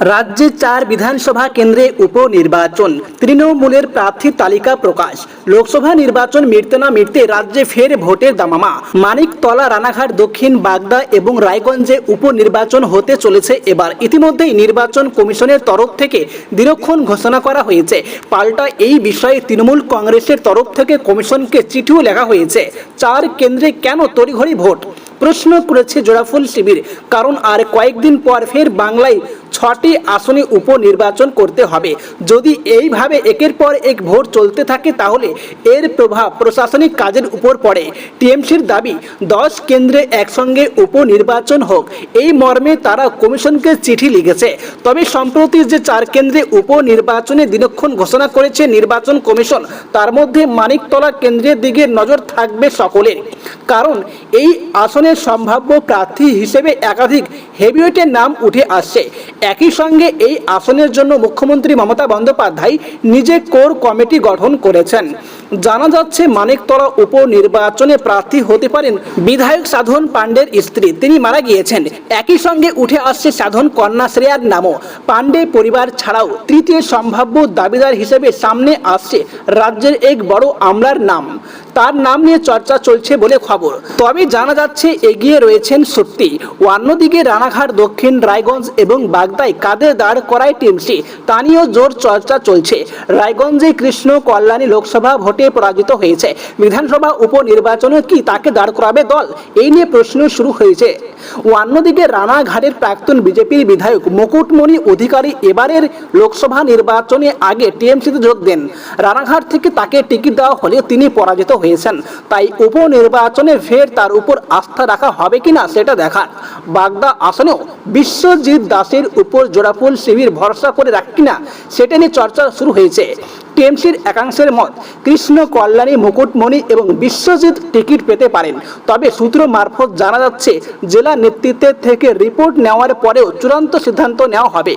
রাজ্যে চার বিধানসভা কেন্দ্রে উপনির্বাচন। তৃণমূলের প্রার্থী তালিকা প্রকাশ। লোকসভা নির্বাচন মিটতে না মিটতে রাজ্যে ফের ভোটের দামামা। মানিকতলা, রানাঘাট, দক্ষিণ, বাগদা এবং রায়গঞ্জে উপনির্বাচন হতে চলেছে এবার। ইতিমধ্যেই নির্বাচন কমিশনের তরফ থেকে দিনক্ষণ ঘোষণা করা হয়েছে। পাল্টা এই বিষয়ে তৃণমূল কংগ্রেসের তরফ থেকে কমিশনকে চিঠিও লেখা হয়েছে। চার কেন্দ্রে কেন তড়িঘড়ি ভোট? প্রশ্ন করেছে জোড়াফুল শিবির। কারণ আর কয়েকদিন পর ফের বাংলায় ছটি আসনে উপনির্বাচন করতে হবে। যদি এইভাবে একের পর এক ভোট চলতে থাকে তাহলে এর প্রভাব প্রশাসনিক কাজের উপর পড়ে। টিএমসির দাবি, দশ কেন্দ্রে একসঙ্গে উপনির্বাচন হোক। এই মর্মে তারা কমিশনকে চিঠি লিখেছে। তবে সম্প্রতি যে চার কেন্দ্রে উপনির্বাচনে দিনক্ষণ ঘোষণা করেছে নির্বাচন কমিশন, তার মধ্যে মানিকতলা কেন্দ্রের দিকে নজর থাকবে সকলের। কারণ এই আসনের সম্ভাব্য প্রার্থী হিসেবে একাধিক হেভিওয়েটের নাম উঠে আসছে। একই সঙ্গে এই আসনের জন্য মুখ্যমন্ত্রী মমতা বন্দ্যোপাধ্যায় নিজে কোর কমিটি গঠন করেছেন। জানা যাচ্ছে মানিকতলা উপনির্বাচনে প্রার্থী হতে পারেন বিধায়ক সাধন পাণ্ডের স্ত্রী। তিনি মারা গিয়েছেন। একই সঙ্গে উঠে আসছে সাধন কন্যা শ্রেয়ার নামও। পাণ্ডে পরিবার ছাড়াও তৃতীয় সম্ভাব্য দাবিদার হিসেবে সামনে আসছে রাজ্যের এক বড় আমলার নাম। তার নাম নিয়ে চর্চা চলছে বলে খবর। তবে জানা যাচ্ছে এগিয়ে রয়েছেন সত্যি। অন্যদিকে রানাঘাট, দক্ষিণ রায়গঞ্জ এবং বাগদায় কাদের দাঁড় করায় টিমসি তা নিয়েও জোর চর্চা চলছে। রায়গঞ্জে কৃষ্ণ কল্যাণী লোকসভা ভোটে পরাজিত হয়েছে। বিধানসভা উপনির্বাচনে কি তাকে দাঁড় করাবে দল? এই নিয়ে প্রশ্ন শুরু হয়েছে। অন্যদিকে রানাঘাটের প্রাক্তন বিজেপির বিধায়ক মুকুটমণি অধিকারী এবারের লোকসভা নির্বাচনে আগে টিএমসিতে যোগ দেন। রানাঘাট থেকে তাকে টিকিট দেওয়া হলেও তিনি পরাজিত হয়েছেন। তাই উপনির্বাচনে ফের তার উপর আস্থা রাখা হবে কিনা সেটা দেখার। বাগদা আসনেও বিশ্বজিৎ দাসের উপর জোড়াফুল শিবির ভরসা করে রাখ কিনা সেটা নিয়ে চর্চা শুরু হয়েছে। টিএমসির একাংশের মত কৃষ্ণ, কল্যাণী, মুকুটমণি এবং বিশ্বজিৎ টিকিট পেতে পারেন। তবে সূত্র মারফত জানা যাচ্ছে, জেলা নেতৃত্বের থেকে রিপোর্ট নেওয়ার পরেও চূড়ান্ত সিদ্ধান্ত নেওয়া হবে।